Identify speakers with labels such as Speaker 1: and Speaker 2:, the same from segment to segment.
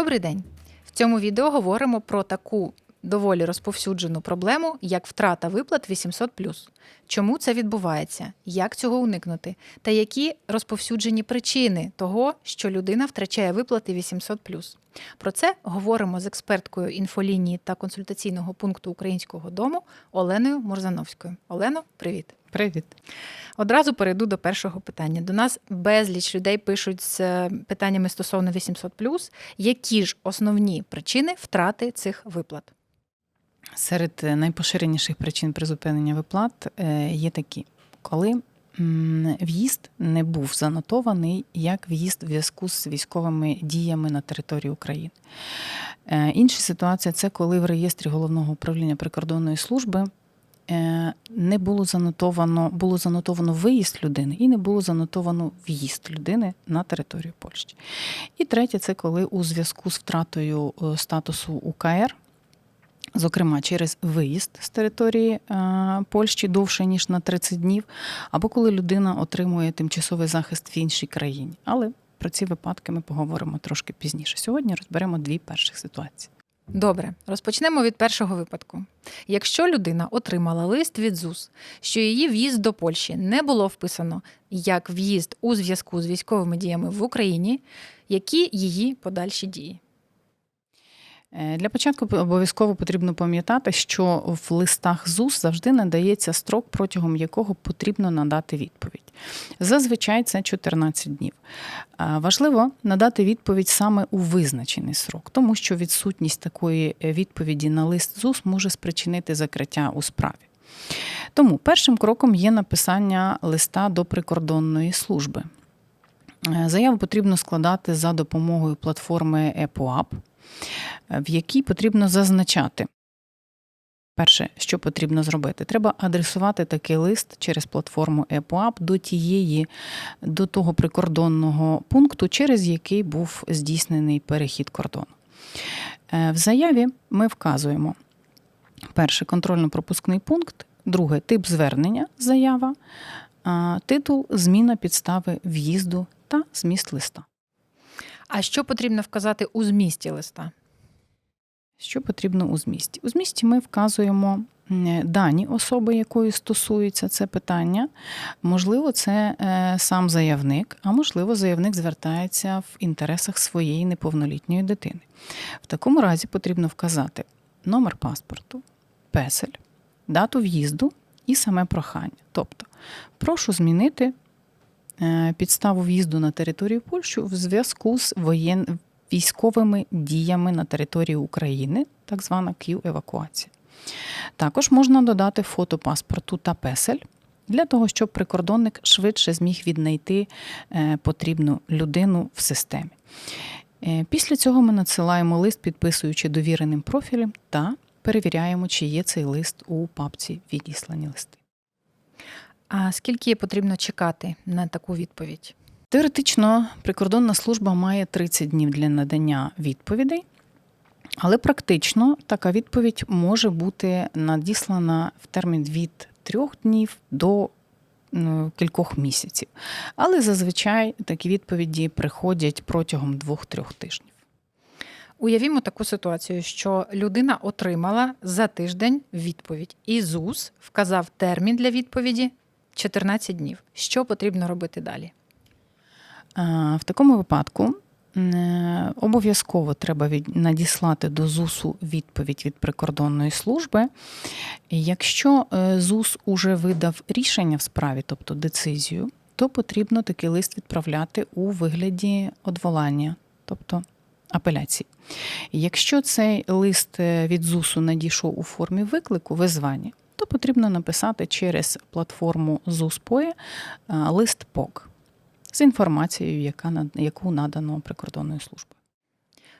Speaker 1: Добрий день! В цьому відео говоримо про таку доволі розповсюджену проблему, як втрата виплат 800 Чому це відбувається? Як цього уникнути? Та які розповсюджені причини того, що людина втрачає виплати 800 Про це говоримо з експерткою інфолінії та консультаційного пункту українського дому Оленою Мурзановською. Олено, привіт!
Speaker 2: Привіт.
Speaker 1: Одразу перейду до першого питання. До нас безліч людей пишуть з е, питаннями стосовно 800 Які ж основні причини втрати цих виплат?
Speaker 2: Серед е, найпоширеніших причин призупинення виплат е, є такі, коли в'їзд не був занотований як в'їзд в зв'язку з військовими діями на території України. Інша ситуація це коли в реєстрі головного управління прикордонної служби Е, не було занотовано, було занотовано виїзд людини і не було занотовано в'їзд людини на територію Польщі. І третє, це коли у зв'язку з втратою е, статусу УКР. Зокрема, через виїзд з території е, Польщі довше ніж на 30 днів, або коли людина отримує тимчасовий захист в іншій країні. Але про ці випадки ми поговоримо трошки пізніше. Сьогодні розберемо дві перших ситуації.
Speaker 1: Добре, розпочнемо від першого випадку. Якщо людина отримала лист від ЗУС, що її в'їзд до Польщі не було вписано як в'їзд у зв'язку з військовими діями в Україні, які її подальші дії?
Speaker 2: Е, для початку обов'язково потрібно пам'ятати, що в листах ЗУС завжди надається строк, протягом якого потрібно надати відповідь. Зазвичай це 14 днів. Важливо надати відповідь саме у визначений срок, тому що відсутність такої е, відповіді на лист ЗУС може спричинити закриття у справі. Тому першим кроком є написання листа до прикордонної служби. Е, заяву потрібно складати за допомогою платформи EPOAP – в якій потрібно зазначати. Перше, що потрібно зробити, треба адресувати такий лист через платформу EPUAP до тієї, до того прикордонного пункту, через який був здійснений перехід кордону. Е, в заяві ми вказуємо перше контрольно-пропускний пункт, друге тип звернення заява, титул, зміна підстави в'їзду та зміст листа.
Speaker 1: А що потрібно вказати у змісті листа?
Speaker 2: Що потрібно у змісті? У змісті ми вказуємо дані особи, якої стосується це питання. Можливо, це е, сам заявник, а можливо, заявник звертається в інтересах своєї неповнолітньої дитини. В такому разі потрібно вказати номер паспорту, песель, дату в'їзду і саме прохання. Тобто, прошу змінити підставу в'їзду на територію Польщі в зв'язку з воєн... військовими діями на території України, так звана Київ-евакуація. Також можна додати фото паспорту та песель. Для того, щоб прикордонник швидше зміг віднайти е, потрібну людину в системі. Е, після цього ми надсилаємо лист, підписуючи довіреним профілем, та перевіряємо, чи є цей лист у папці відіслані листи.
Speaker 1: А скільки потрібно чекати на таку відповідь?
Speaker 2: Теоретично прикордонна служба має 30 днів для надання відповідей, але практично така відповідь може бути надіслана в термін від трьох днів до кількох місяців. Але зазвичай такі відповіді приходять протягом двох-трьох тижнів.
Speaker 1: Уявімо таку ситуацію, що людина отримала за тиждень відповідь, і ЗУС вказав термін для відповіді 14 днів. Що потрібно робити далі?
Speaker 2: В такому випадку е, обов'язково треба надіслати до ЗУСу відповідь від прикордонної служби. Якщо е, ЗУС уже видав рішення в справі, тобто децизію, то потрібно такий лист відправляти у вигляді одволання, тобто апеляції. Якщо цей лист е, від ЗУСу надійшов у формі виклику, визвання, то потрібно написати через платформу ЗУСПОЄ лист ПОК з інформацією, яка яку надано прикордонною службою.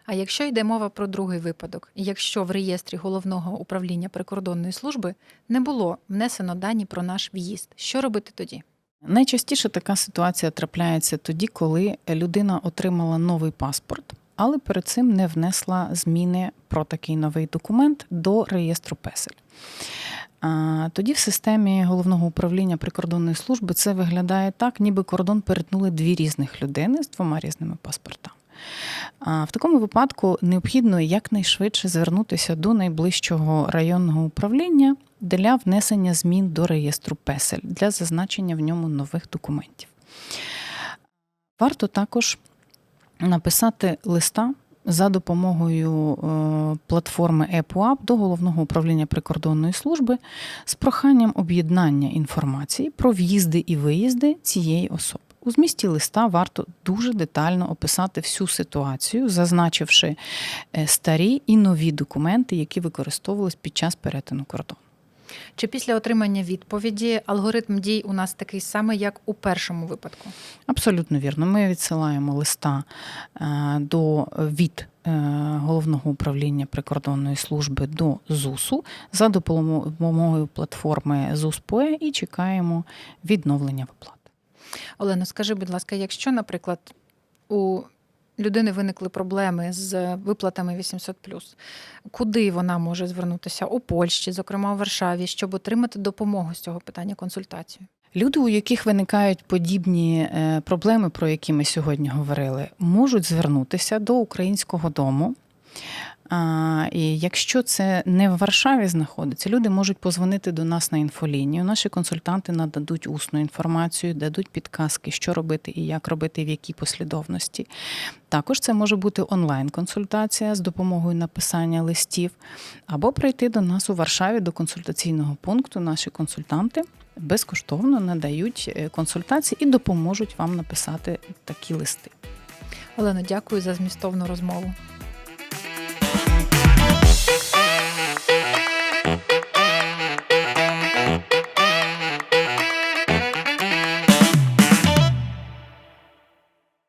Speaker 1: А якщо йде мова про другий випадок, якщо в реєстрі головного управління прикордонної служби не було внесено дані про наш в'їзд, що робити тоді?
Speaker 2: Найчастіше така ситуація трапляється тоді, коли людина отримала новий паспорт, але перед цим не внесла зміни про такий новий документ до реєстру песель. Тоді в системі головного управління прикордонної служби це виглядає так, ніби кордон перетнули дві різних людини з двома різними паспортами. В такому випадку необхідно якнайшвидше звернутися до найближчого районного управління для внесення змін до реєстру песель для зазначення в ньому нових документів. Варто також написати листа за допомогою е, платформи EPUAP до головного управління прикордонної служби з проханням об'єднання інформації про в'їзди і виїзди цієї особи. У змісті листа варто дуже детально описати всю ситуацію, зазначивши е, старі і нові документи, які використовувались під час перетину кордону.
Speaker 1: Чи після отримання відповіді алгоритм дій у нас такий самий, як у першому випадку?
Speaker 2: Абсолютно вірно. Ми відсилаємо листа е, до від е, головного управління прикордонної служби до ЗУСу за допомогою платформи ЗУС-ПОЕ і чекаємо відновлення виплат.
Speaker 1: Олено, скажи, будь ласка, якщо, наприклад, у людини виникли проблеми з виплатами 800 куди вона може звернутися у Польщі, зокрема у Варшаві, щоб отримати допомогу з цього питання консультацію?
Speaker 2: Люди, у яких виникають подібні е, проблеми, про які ми сьогодні говорили, можуть звернутися до українського дому. І якщо це не в Варшаві знаходиться, люди можуть позвонити до нас на інфолінію. Наші консультанти нададуть усну інформацію, дадуть підказки, що робити і як робити, в якій послідовності. Також це може бути онлайн-консультація з допомогою написання листів, або прийти до нас у Варшаві до консультаційного пункту. Наші консультанти безкоштовно надають е, консультації і допоможуть вам написати такі листи.
Speaker 1: Олено, дякую за змістовну розмову.